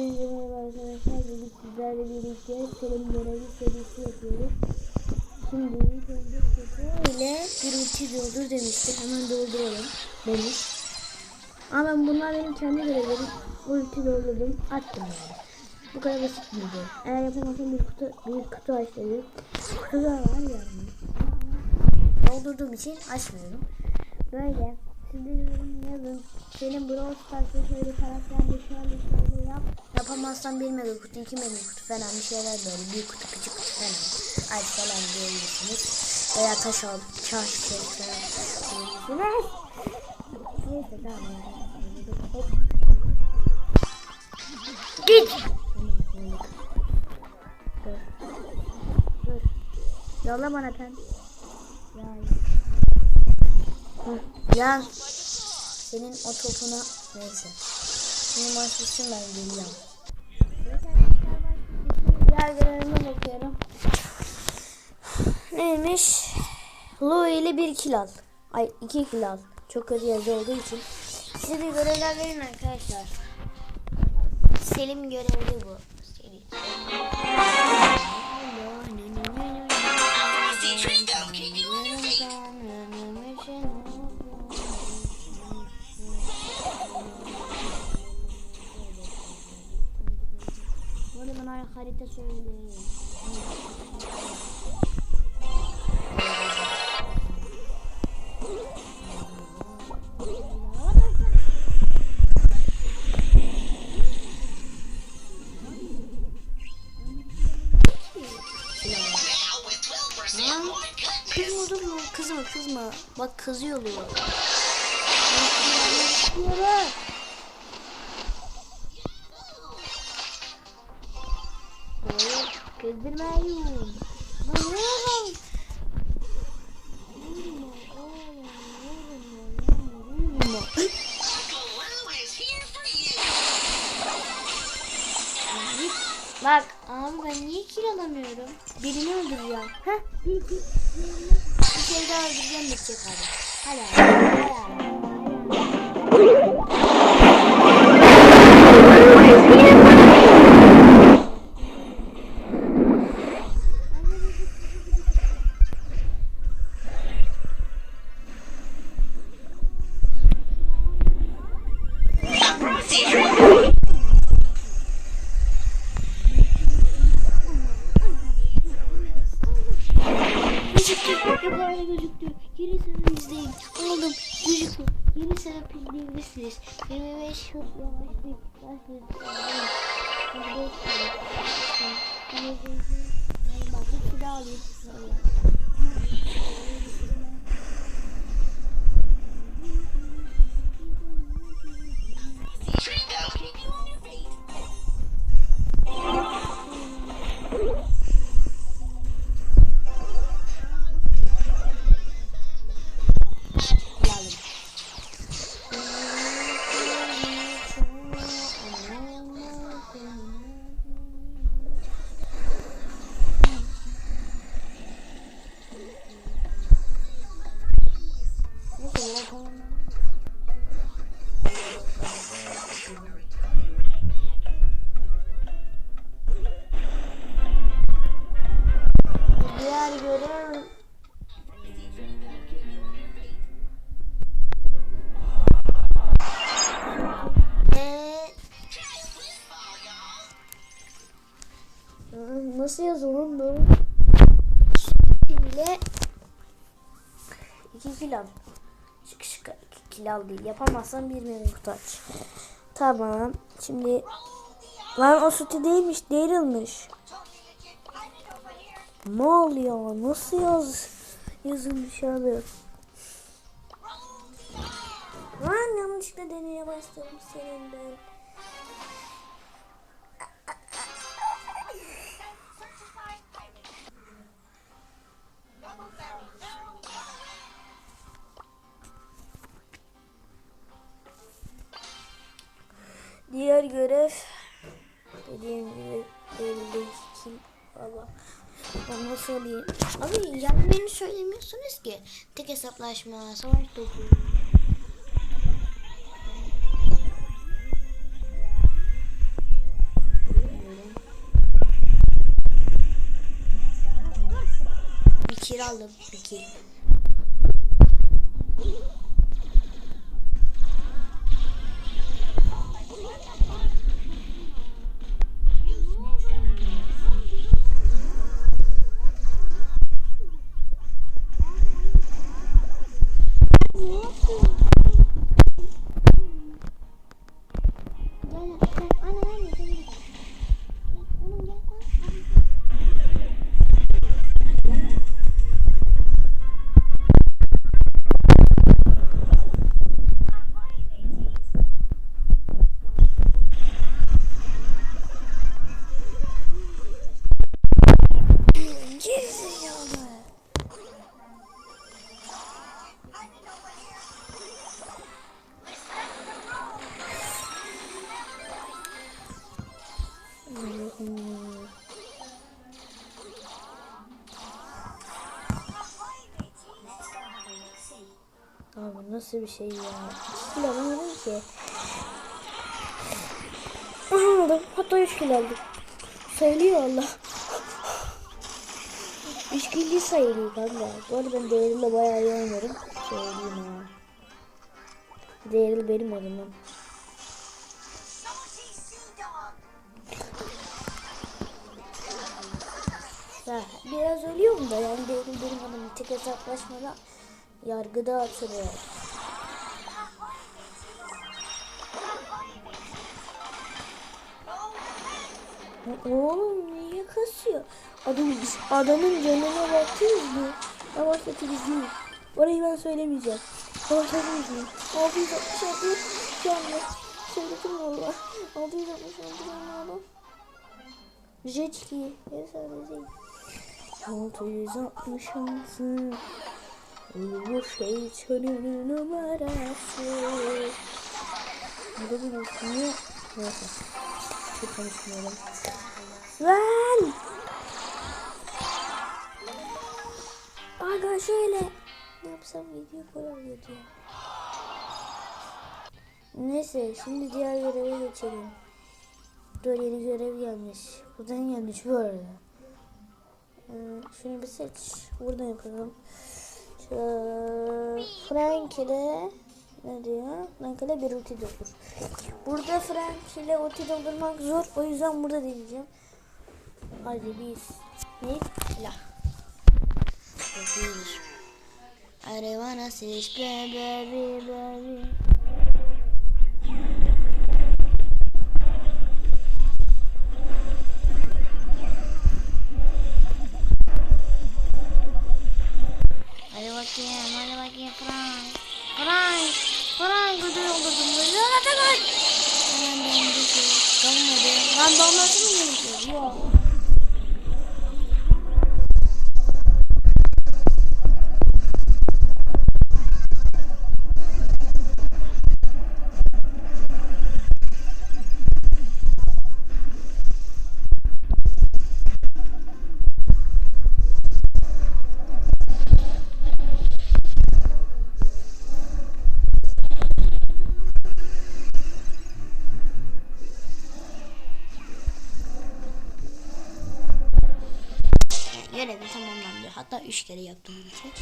Hepinize merhaba arkadaşlar. Bugün sizlerle birlikte Selim görevi serisi yapıyoruz. Şimdi ilk önce kutu bir ulti doldur demişti. Hemen dolduralım demiş. Ama ben bunlar benim kendi görevlerim. Ulti doldurdum. Attım yani. Bu kadar basit miydi? Eğer yapamazsam bir kutu, bir kutu aç dedi. Kutuda var yani. Doldurduğum için açmıyorum. Böyle. Siz de yorum yazın. Senin Brawl Stars'ta şöyle karakterde şöyle şöyle yap. Yapamazsan bir mega kutu, iki mega kutu falan bir şeyler böyle. Bir kutu, küçük kutu falan. Ay falan diyebilirsiniz. Veya taş al, taş falan diyebilirsiniz. Neyse tamam. Git. Dur. Dur. Yolla bana pen. Ya. Ya senin o topuna neyse. Şimdi maç bitsin ben geliyorum. Diğer görevime bakıyorum. Neymiş? Louis ile bir kill al. Ay iki kill al. Çok kötü yerde olduğu için. Size bir görevler verin arkadaşlar. Selim görevi bu. Selim. Bana harita söyleyin. Lan kızma kızma kızma. Bak kızıyor oluyor. Kızıyor. Bak abi ben niye kill alamıyorum? Birini öldüreceğim. Heh bir iki. Bir şey daha öldüreceğim bitecek abi. Hadi abi. Hadi. İzleyebilirsiniz. 25 çok yavaşlık. Bak bir silah alayım. Nasıl yazılır bu? Şimdi iki kilo. Şık şık iki kilo değil. Yapamazsan bir meyve kutu aç. Tamam. Şimdi lan o sütü değilmiş. Değilmiş. Ne oluyor? Nasıl yaz yazılmış abi? Lan yanlışlıkla deneye bastım senin ben. Diğer görev dediğim gibi belli kim falan. Onu söyleyeyim. Abi yani beni söylemiyorsunuz ki. Tek hesaplaşma, savaş topu. Bir kiraladım bir kiraladım. Nasıl bir şey ya? Hiç kilo alamadım ki. Aha aldım. Hatta 3 kilo aldım. Söylüyor Allah. 3 kilo sayılıyor kanka. Bu arada ben değerli bayağı iyi oynarım. Söyleyeyim ha. Değerli benim adımım. Ya, biraz ölüyorum da yani değerli benim adımım. Tek hesaplaşmada yargıda atılıyor. Oğlum niye kasıyor? Adam, adamın canına baktınız mı? Yavaşlatırız değil. Orayı ben söylemeyeceğim. Yavaşlatırız değil. 666 canlı. Söyledim valla. 666 canlı adam. Jet ski. Ya sadece. 666 Bu şeytanın numarası. Burada bir düşünüyor. Neyse. Çok konuşmayalım. Lan! Aga şöyle. Ne yapsam video kolay gidiyor. Neyse şimdi diğer göreve geçelim. Dur yeni görev gelmiş. Buradan gelmiş bu arada. Ee, şunu bir seç. Buradan yapalım. Frank ile ne diyor? Frank ile bir ulti doldur. Burada Frank ile ulti doldurmak zor. O yüzden burada deneyeceğim. Hadi biz. Ne? La. Bir. I don't wanna see baby baby. Hadi bakayım, hadi bakayım Frank. 엄마가这么내 면? 3 kere yaptım bunu.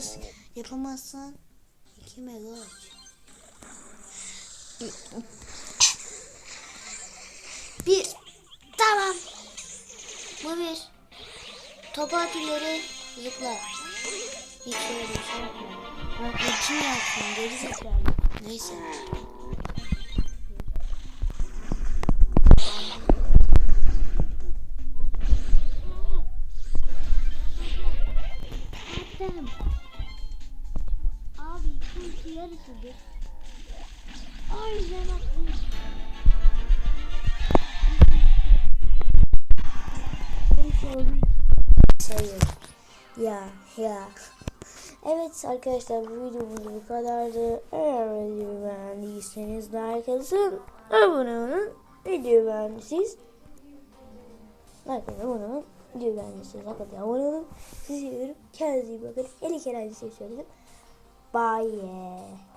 Acımasız yapamazsan 2 mega. Bir. Tamam. Bu bir. Topu at ileri zıpla. Hiç öyle bir şey bu kim yapsın geri zekalı. Neyse. Attım. Yarısıdır. Olduğu için sayıyorum. Ya ya. Evet arkadaşlar bu videomuz bu kadardı. Eğer videoyu beğendiyseniz like atın. Abone olun. Videoyu beğendiyseniz like atın. Abone olun. Videoyu beğendiyseniz like atın. Abone olun. Sizi seviyorum. Kendinize iyi bakın. Eli kenarcı seviyorum. 八耶。